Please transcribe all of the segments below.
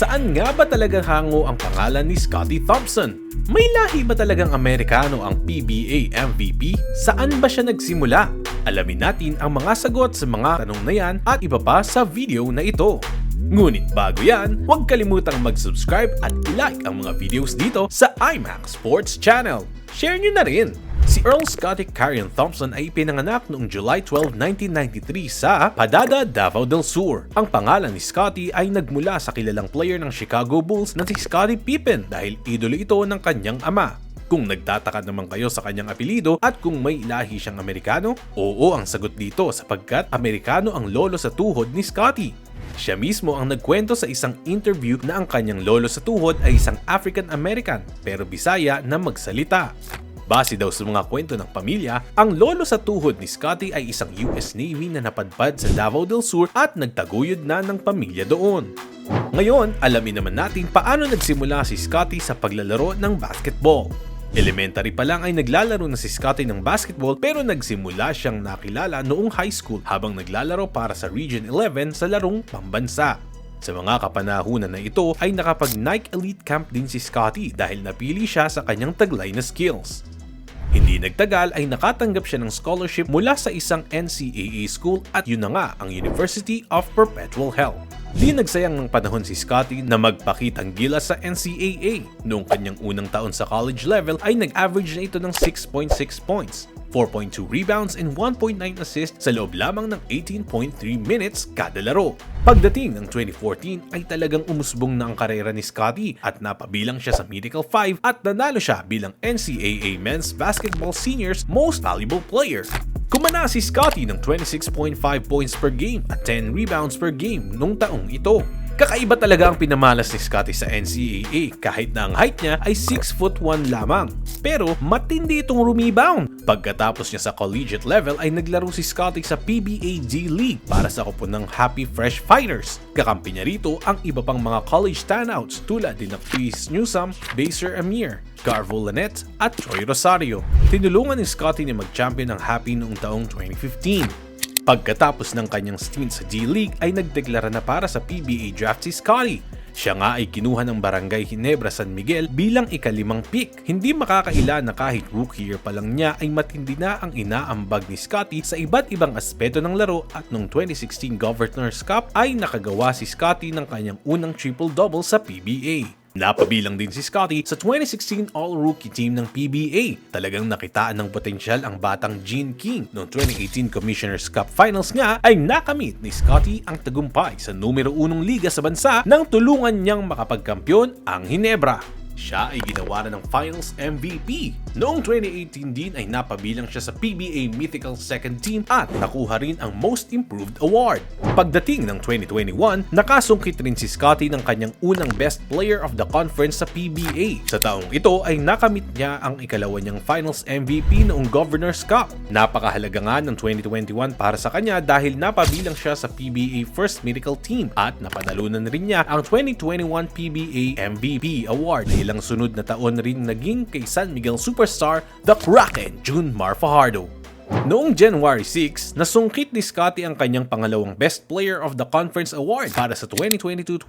Saan nga ba talagang hango ang pangalan ni Scotty Thompson? May lahi ba talagang Amerikano ang PBA MVP? Saan ba siya nagsimula? Alamin natin ang mga sagot sa mga tanong na yan at iba pa sa video na ito. Ngunit bago yan, huwag kalimutang mag-subscribe at i-like ang mga videos dito sa iMac Sports Channel. Share nyo na rin! Si Earl Scotty Carrion Thompson ay pinanganak noong July 12, 1993 sa Padada, Davao del Sur. Ang pangalan ni Scotty ay nagmula sa kilalang player ng Chicago Bulls na si Scottie Pippen dahil idolo ito ng kanyang ama. Kung nagtataka naman kayo sa kanyang apelido at kung may lahi siyang Amerikano, oo ang sagot dito sapagkat Amerikano ang lolo sa tuhod ni Scotty. Siya mismo ang nagkwento sa isang interview na ang kanyang lolo sa tuhod ay isang African American pero Bisaya na magsalita. Base daw sa mga kwento ng pamilya, ang lolo sa tuhod ni Scotty ay isang US Navy na napadpad sa Davao del Sur at nagtaguyod na ng pamilya doon. Ngayon, alamin naman natin paano nagsimula si Scotty sa paglalaro ng basketball. Elementary pa lang ay naglalaro na si Scotty ng basketball pero nagsimula siyang nakilala noong high school habang naglalaro para sa Region 11 sa larong pambansa. Sa mga kapanahunan na ito ay nakapag Nike Elite Camp din si Scotty dahil napili siya sa kanyang taglay na skills. Hindi nagtagal ay nakatanggap siya ng scholarship mula sa isang NCAA school at yun na nga ang University of Perpetual Health. Di nagsayang ng panahon si Scotty na magpakitang gilas sa NCAA. Noong kanyang unang taon sa college level ay nag-average na ito ng 6.6 points, 4.2 rebounds and 1.9 assists sa loob lamang ng 18.3 minutes kada laro. Pagdating ng 2014 ay talagang umusbong na ang karera ni Scotty at napabilang siya sa Medical 5 at nanalo siya bilang NCAA Men's Basketball Seniors Most Valuable Player. Kumana si Scotty ng 26.5 points per game at 10 rebounds per game nung taong ito. Kakaiba talaga ang pinamalas ni Scotty sa NCAA kahit na ang height niya ay 6 foot 1 lamang. Pero matindi itong rebound. Pagkatapos niya sa collegiate level ay naglaro si Scotty sa PBA D League para sa kupon ng Happy Fresh Fighters. Kakampi niya rito ang iba pang mga college standouts tulad din ng Chris Newsom, Baser Amir, Garvo Lanet at Troy Rosario. Tinulungan ni Scotty na mag-champion ng Happy noong taong 2015. Pagkatapos ng kanyang stint sa D-League ay nagdeklara na para sa PBA draft si Scotty. Siya nga ay kinuha ng Barangay Ginebra San Miguel bilang ikalimang pick. Hindi makakaila na kahit rookie year pa lang niya ay matindi na ang inaambag ni Scotty sa iba't ibang aspeto ng laro at noong 2016 Governor's Cup ay nakagawa si Scotty ng kanyang unang triple-double sa PBA. Napabilang din si Scotty sa 2016 All-Rookie Team ng PBA. Talagang nakitaan ng potensyal ang batang Gene King. Noong 2018 Commissioner's Cup Finals nga ay nakamit ni Scotty ang tagumpay sa numero unong liga sa bansa nang tulungan niyang makapagkampyon ang Hinebra. Siya ay ginawaran ng Finals MVP. Noong 2018 din ay napabilang siya sa PBA Mythical Second Team at nakuha rin ang Most Improved Award. Pagdating ng 2021, nakasungkit rin si Scotty ng kanyang unang Best Player of the Conference sa PBA. Sa taong ito ay nakamit niya ang ikalawa niyang Finals MVP noong Governor's Cup. Napakahalaga nga ng 2021 para sa kanya dahil napabilang siya sa PBA First Mythical Team at napanalunan rin niya ang 2021 PBA MVP Award na ilang sunod na taon rin naging kay San Miguel superstar The Kraken June Mar Fajardo. Noong January 6, nasungkit ni Scotty ang kanyang pangalawang Best Player of the Conference Award para sa 2022-2023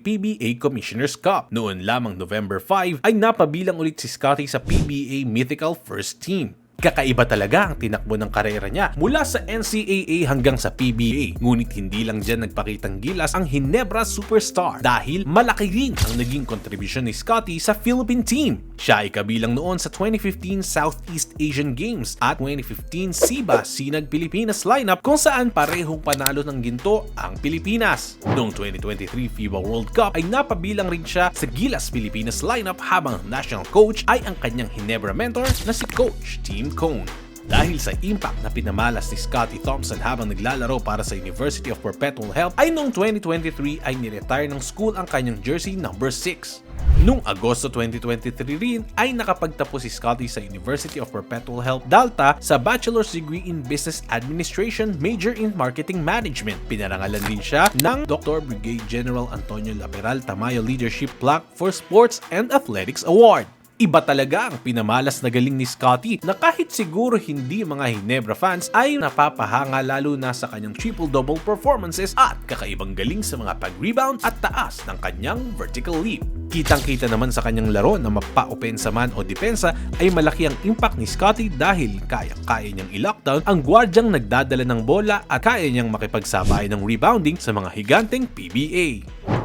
PBA Commissioner's Cup. Noon lamang November 5 ay napabilang ulit si Scotty sa PBA Mythical First Team. Kakaiba talaga ang tinakbo ng karera niya mula sa NCAA hanggang sa PBA. Ngunit hindi lang dyan nagpakitang gilas ang Hinebra Superstar dahil malaki rin ang naging kontribusyon ni Scotty sa Philippine team. Siya ay kabilang noon sa 2015 Southeast Asian Games at 2015 SIBA Sinag Pilipinas lineup kung saan parehong panalo ng ginto ang Pilipinas. Noong 2023 FIBA World Cup ay napabilang rin siya sa Gilas Pilipinas lineup habang national coach ay ang kanyang Hinebra mentor na si Coach Team Cone. Dahil sa impact na pinamalas ni Scotty Thompson habang naglalaro para sa University of Perpetual Health ay noong 2023 ay niretire ng school ang kanyang jersey number 6. Noong Agosto 2023 rin ay nakapagtapos si Scotty sa University of Perpetual Health Dalta sa Bachelor's Degree in Business Administration major in Marketing Management. Pinarangalan din siya ng Dr. Brigade General Antonio Laperal Tamayo Leadership Plaque for Sports and Athletics Award. Iba talaga ang pinamalas na galing ni Scotty na kahit siguro hindi mga Hinebra fans ay napapahanga lalo na sa kanyang triple-double performances at kakaibang galing sa mga pag-rebound at taas ng kanyang vertical leap. Kitang-kita naman sa kanyang laro na mapa-opensa man o depensa ay malaki ang impact ni Scotty dahil kaya-kaya niyang i-lockdown ang gwardyang nagdadala ng bola at kaya niyang makipagsabay ng rebounding sa mga higanteng PBA.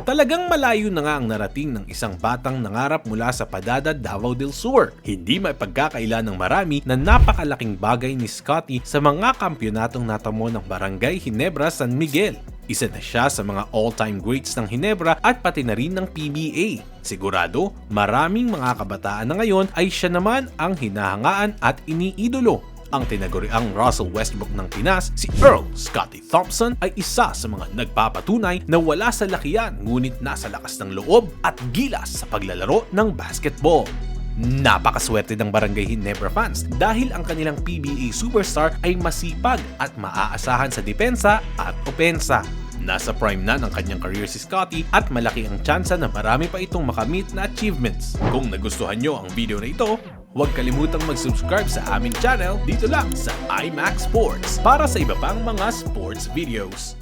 Talagang malayo na nga ang narating ng isang batang nangarap mula sa Padada, Davao del Sur. Hindi may pagkakaila ng marami na napakalaking bagay ni Scotty sa mga kampyonatong natamo ng Barangay Hinebra San Miguel. Isa na siya sa mga all-time greats ng Hinebra at pati na rin ng PBA. Sigurado, maraming mga kabataan na ngayon ay siya naman ang hinahangaan at iniidolo ang tinaguriang Russell Westbrook ng Pinas, si Earl Scotty Thompson ay isa sa mga nagpapatunay na wala sa lakihan ngunit nasa lakas ng loob at gilas sa paglalaro ng basketball. Napakaswerte ng Barangay Hinebra fans dahil ang kanilang PBA superstar ay masipag at maaasahan sa depensa at opensa. Nasa prime na ng kanyang career si Scotty at malaki ang tsansa na marami pa itong makamit na achievements. Kung nagustuhan nyo ang video na ito, Huwag kalimutang mag-subscribe sa aming channel dito lang sa iMac Sports para sa iba pang mga sports videos.